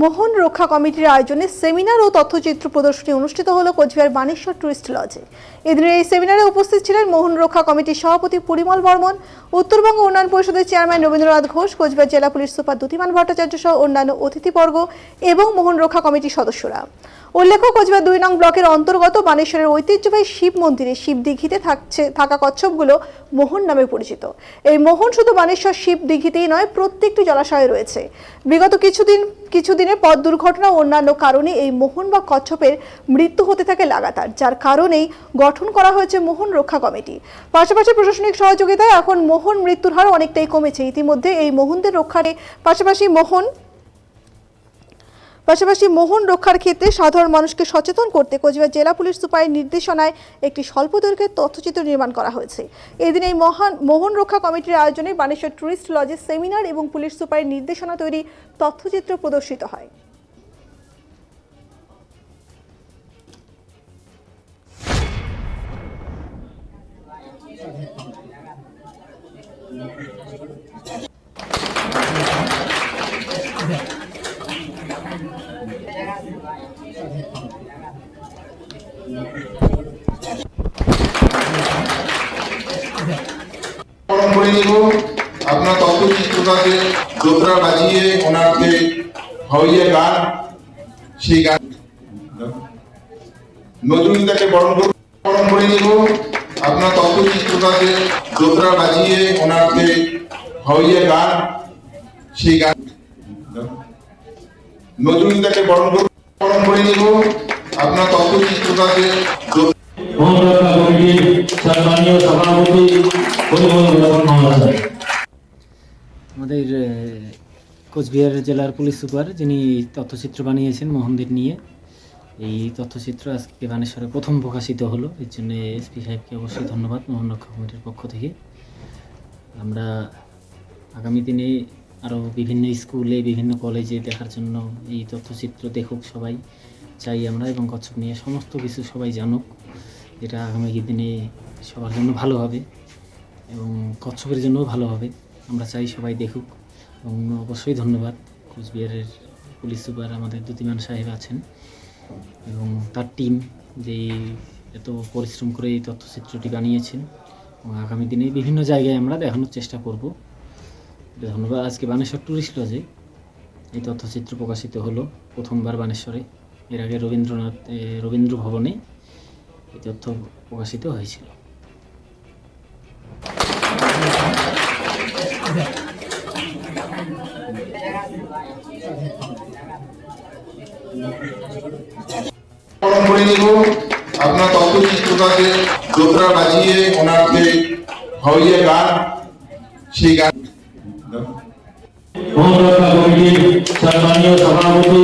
মোহন রক্ষা কমিটির আয়োজনে সেমিনার ও তথ্যচিত্র প্রদর্শনী অনুষ্ঠিত হল কোচবিহার বানেশ্বর টুরিস্ট লজে। এদিনের এই সেমিনারে উপস্থিত ছিলেন মোহন রক্ষা কমিটির সভাপতি পরিমল বর্মন, উত্তরবঙ্গ উন্নয়ন পরিষদের চেয়ারম্যান রবীন্দ্রনাথ ঘোষ, কোচবিহার জেলা পুলিশ সুপার দ্যুতিমান ভট্টাচার্য সহ অন্যান্য অতিথিবর্গ এবং মোহন রক্ষা কমিটির সদস্যরা। উল্লেখ্য, কোচবিহার দুই নং ব্লকের অন্তর্গত বানেশ্বরের ঐতিহ্যবাহী শিব মন্দিরে শিব দিঘিতে থাকছে, থাকা কচ্ছপগুলো মোহন নামে পরিচিত। এই মোহন শুধু বানেশ্বর শিব দিঘিতেই নয়, প্রত্যেকটি জলাশয়ে রয়েছে। বিগত কিছুদিন, কিছুদিনের পথ দুর্ঘটনা অন্যান্য কারণে এই মোহন বা কচ্ছপের মৃত্যু হতে থাকে লাগাতার, যার কারণেই গঠন করা হয়েছে মোহন রক্ষা কমিটি। পাশাপাশি প্রশাসনিক সহযোগিতায় এখন মোহন মৃত্যুর হার অনেকটাই কমেছে। ইতিমধ্যে এই মোহনদের রক্ষারে পাশাপাশি মোহন পাশাপাশি মোহন রক্ষার ক্ষেত্রে সাধারণ মানুষকে সচেতন করতে কোচবিহার জেলা পুলিশ সুপারের নির্দেশনায় একটি স্বল্প দৈর্ঘ্যের তথ্যচিত্র নির্মাণ করা হয়েছে। এদিন এই মহান মোহন রক্ষা কমিটির আয়োজনে বানেশ্বর ট্যুরিস্ট লজে সেমিনার এবং পুলিশ সুপারের নির্দেশনা তৈরি তথ্যচিত্র প্রদর্শিত হয়। করে নিব, আপনার তথ্যচিত্রটাকে জোতরা বাজিয়ে ওনাকে হাওয়াইয়া গান, সেই গান নজরুলদাকে বরণ পালন করে নিব, আপনার তথ্যচিত্রটাকে জোতরা বাজিয়ে ওনাকে হাওয়াইয়া গান, সেই গান নজরুলদাকে বরণ পালন করে নিব। আমাদের কোচবিহার জেলার পুলিশ সুপার যিনি তথ্যচিত্র বানিয়েছেন মোহনদের নিয়ে এই তথ্যচিত্র আজকে বানেশ্বরে প্রথম প্রকাশিত হলো। এর জন্য এসপি সাহেবকে অবশ্যই ধন্যবাদ মোহন রক্ষা কমিটির পক্ষ থেকে। আমরা আগামী দিনে আরও বিভিন্ন স্কুলে বিভিন্ন কলেজে দেখার জন্য এই তথ্যচিত্র দেখুক সবাই। চাই আমরা এবং কচ্ছপ নিয়ে সমস্ত কিছু সবাই জানুক যেটা আগামী দিনে সবার জন্য ভালো হবে এবং কচ্ছপের জন্যও ভালো হবে। আমরা চাই সবাই দেখুক এবং অবশ্যই ধন্যবাদ কোচবিহারের পুলিশ সুপার আমাদের দ্যুতিমান সাহেব আছেন এবং তার টিম যে এত পরিশ্রম করে এই তথ্যচিত্রটি বানিয়েছেন এবং আগামী দিনে বিভিন্ন জায়গায় আমরা দেখানোর চেষ্টা করব। ধন্যবাদ। আজকে বানেশ্বর ট্যুরিস্ট লজে এই তথ্যচিত্র প্রকাশিত হলো প্রথমবার বানেশ্বরে। এর আগে রবীন্দ্রনাথ রবীন্দ্র ভবনে এই তথ্য প্রকাশিত হয়েছিল। করে নিব। আপনার তথ্যচিত্রটাকে বাজিয়ে গান সেই গান সম্মানীয় সভাপতি